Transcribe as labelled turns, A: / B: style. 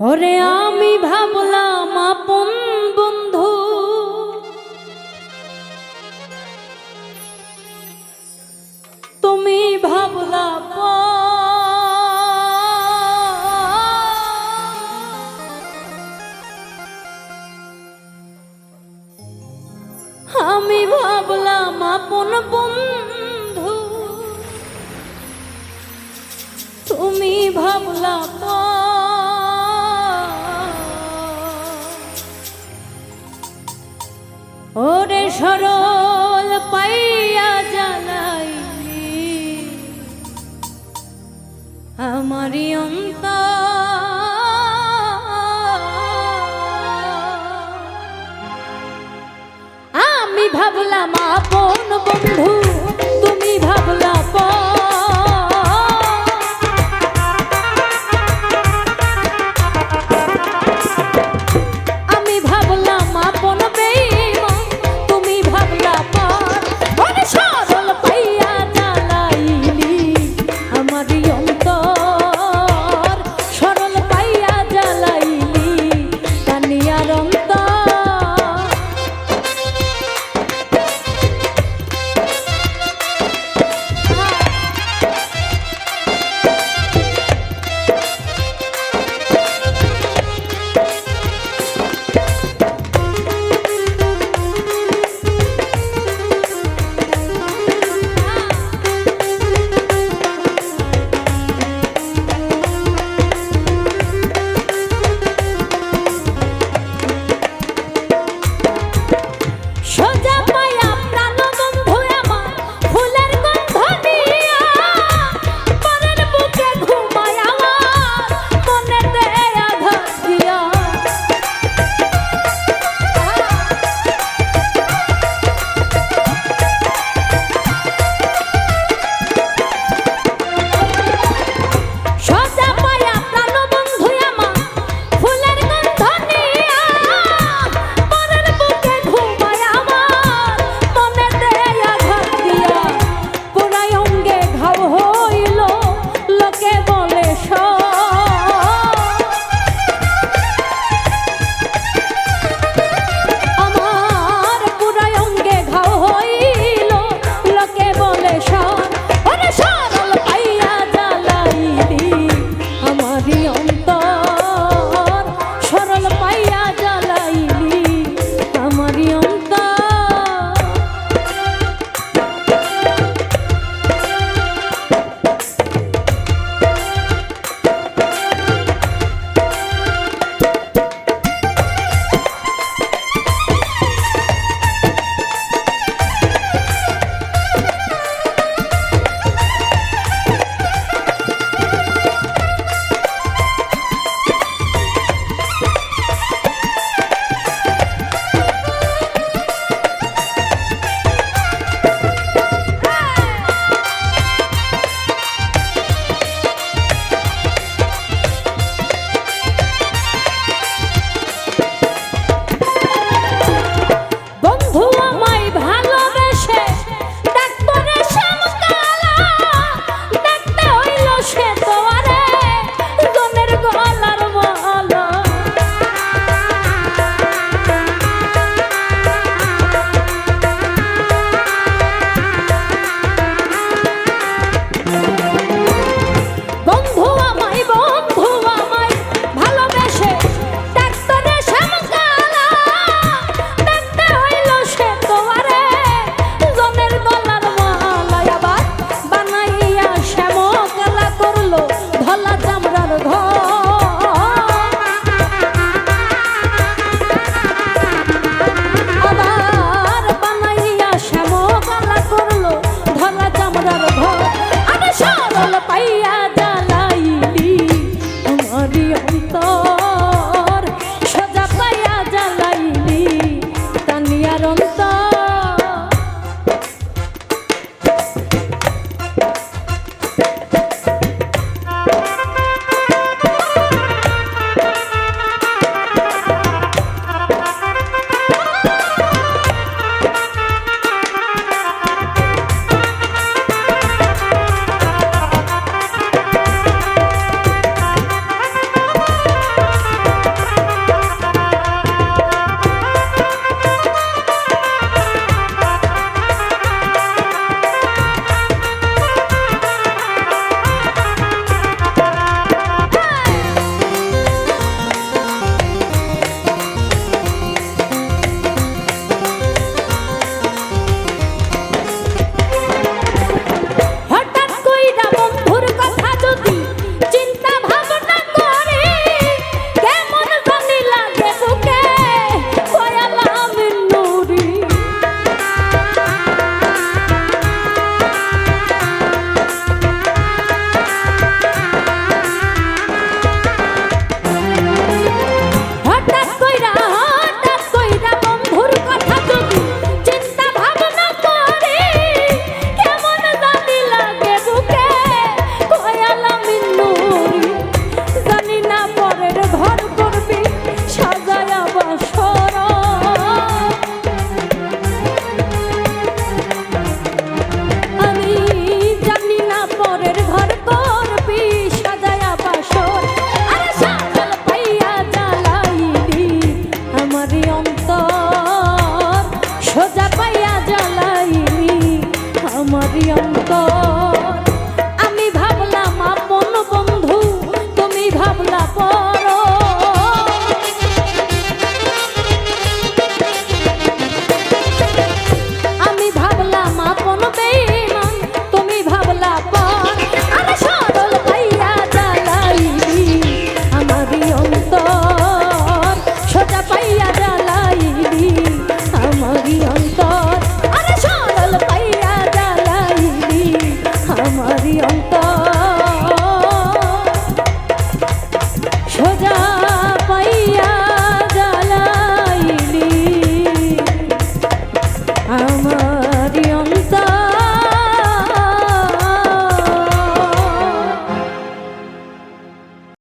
A: ওরে আমি ভাবলাম আপন বন্ধু। তুমি ভাবলা আমি ভাবলাম আপন বন্ধু। তুমি ভাবলা পা। ওরে সরল পাইয়া জানাইলি। আমারি অন্ত আমি ভাবলাম আপন বন্ধু